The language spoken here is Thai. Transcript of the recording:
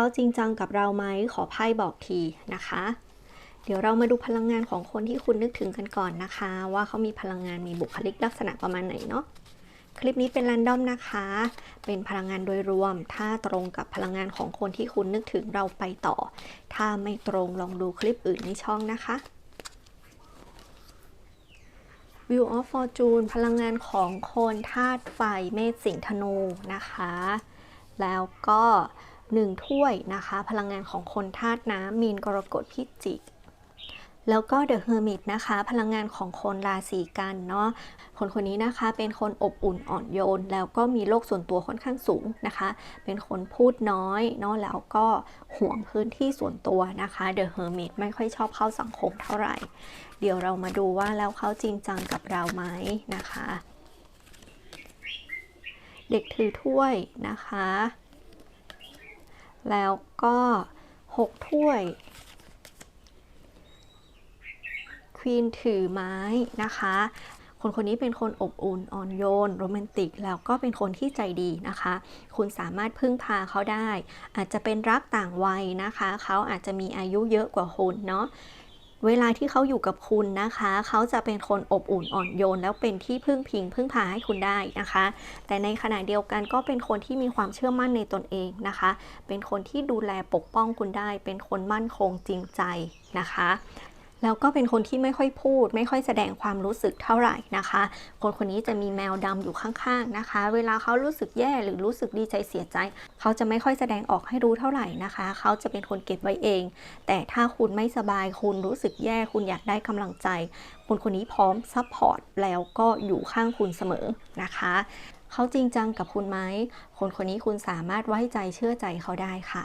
เขาจริงจังกับเราไหมขอไพ่บอกทีนะคะ เดี๋ยวเรามาดูพลังงานของคนที่คุณนึกถึงกันก่อนนะคะ ว่าเขามีพลังงานมีบุคลิกลักษณะประมาณไหนเนาะคลิปนี้เป็นแรนดอมนะคะ เป็นพลังงานโดยรวม ถ้าตรงกับพลังงานของคนที่คุณนึกถึงเราไปต่อ ถ้าไม่ตรงลองดูคลิปอื่นในช่องนะคะ View of Fortune พลังงานของคนธาตุไฟเมษสิงห์ธนูนะคะ แล้วก็ หนึ่งถ้วยนะคะ พลังงานของคนธาตุน้ำมีนกรกฎพิจิก แล้วก็ The Hermit นะคะ พลังงานของคนราศีกันเนาะคนคนนี้นะคะเป็นคนอบอุ่นอ่อนโยน แล้วก็มีโลกส่วนตัวค่อนข้างสูงนะคะ เป็นคนพูดน้อยเนาะแล้วก็ห่วงพื้นที่ส่วนตัวนะคะ The Hermit ไม่ค่อยชอบเข้าสังคมเท่าไหร่ เดี๋ยวเรามาดูว่าแล้วเขาจริงจังกับเราไหมนะคะ เด็กถือถ้วยนะคะ แล้วก็หกถ้วย ควีนถือไม้นะคะ คนคนนี้เป็นคนอบอุ่นอ่อนโยน โรแมนติก แล้วก็เป็นคนที่ใจดีนะคะ คุณสามารถพึ่งพาเขาได้ อาจจะเป็นรักต่างวัยนะคะ เขาอาจจะมีอายุเยอะกว่าคุณเนาะ เวลาที่เขาอยู่กับคุณนะคะ เขาจะเป็นคนอบอุ่นอ่อนโยน แล้วเป็นที่พึ่งพิง พึ่งพาให้คุณได้นะคะ แต่ในขณะเดียวกันก็เป็นคนที่มีความเชื่อมั่นในตนเองนะคะ เป็นคนที่ดูแลปกป้องคุณได้ เป็นคนมั่นคงจริงใจนะคะ แล้วก็เป็นคนที่ไม่ค่อยพูด ไม่ค่อยแสดงความรู้สึกเท่าไหร่นะคะ คนคนนี้จะมีแมวดำอยู่ข้างๆนะคะ เวลาเขารู้สึกแย่หรือรู้สึกดีใจเสียใจ เขาจะไม่ค่อยแสดงออกให้รู้เท่าไหร่นะคะ เขาจะเป็นคนเก็บไว้เอง แต่ถ้าคุณไม่สบายคุณรู้สึกแย่คุณอยากได้กำลังใจ คนคนนี้พร้อมซัพพอร์ตแล้วก็อยู่ข้างคุณเสมอนะคะเขาจริงจังกับคุณไหม คนคนนี้คุณสามารถไว้ใจเชื่อใจเขาได้ค่ะ